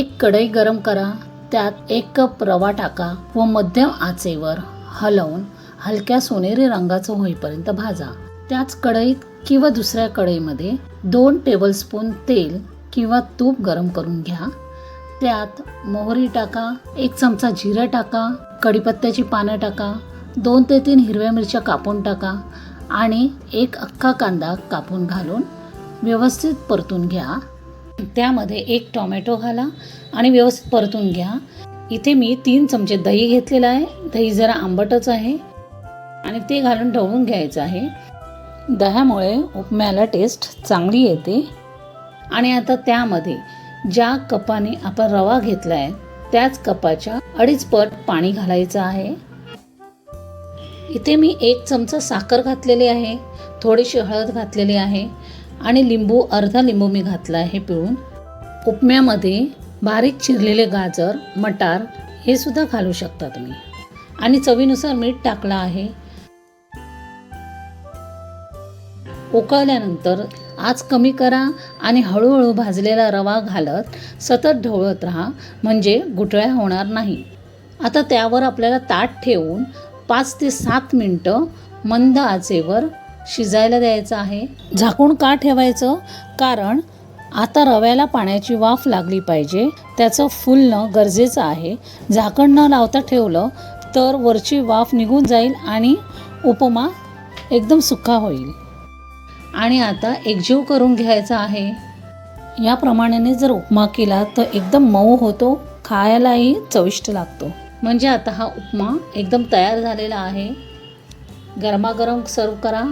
एक कढई गरम करा त्यात एक कप रवा टाका व मध्यम आचेवर हलवून हलक्या सोनेरी रंगाचं होईपर्यंत भाजा. त्याच कढईत किंवा दुसऱ्या कढईमध्ये दोन टेबलस्पून तेल किंवा तूप गरम करून घ्या. त्यात मोहरी टाका एक चमचा जिरं टाका कढीपत्त्याची पानं टाका दोन ते तीन हिरव्या मिरच्या कापून टाका आणि एक अख्खा कांदा कापून घालून व्यवस्थित परतून घ्या. त्यामध्ये एक टोमॅटो घाला आणि व्यवस्थित परतून घ्या. इथे मी तीन चमचे दही घेतलेलं आहे. दही जरा आंबटच आहे. आणि ते घालून ढवळून घ्यायचं आहे. दह्यामुळे उपम्याला टेस्ट चांगली येते. आणि आता त्यामध्ये ज्या कपाने आपण रवा घेतला आहे त्याच कपाच्या अडीच पट पाणी घालायचं आहे. इथे मी एक चमचा साखर घातलेली आहे. थोडीशी हळद घातलेली आहे. आणि लिंबू अर्धा लिंबू मी घातला आहे पिळून. उपम्यामध्ये बारीक चिरलेले गाजर मटार हे सुद्धा घालू शकता तुम्ही. आणि चवीनुसार मीठ टाकलं आहे. उकळल्यानंतर आज कमी करा आणि हळूहळू भाजलेला रवा घालत सतत ढवळत राहा म्हणजे गुठळ्या होणार नाही. आता त्यावर आपल्याला ताट ठेवून पाच ते सात मिनटं मंद आचेवर शिजायला द्यायचं आहे. झाकून का ठेवायचं? कारण आता रव्याला पाण्याची वाफ लागली पाहिजे. त्याचं फुलणं गरजेचं आहे. झाकण न लावता ठेवलं तर वरची वाफ निघून जाईल आणि उपमा एकदम सुका होईल. आणि आता एकजीव करून घ्यायचा आहे. या प्रमाणाने जर उपमा केला तर एकदम मऊ होतो खायलाही चविष्ट लागतो. म्हणजे आता हा उपमा एकदम तयार झालेला आहे. गरमागरम सर्व करा.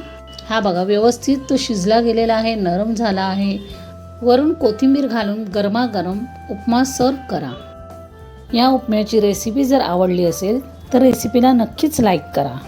हा बघा व्यवस्थित तो शिजला गेलेला आहे नरम झाला आहे. वरून कोथिंबीर घालून गरमागरम उपमा सर्व करा. या उपम्याची रेसिपी जर आवडली असेल तर रेसिपीला नक्कीच लाईक करा.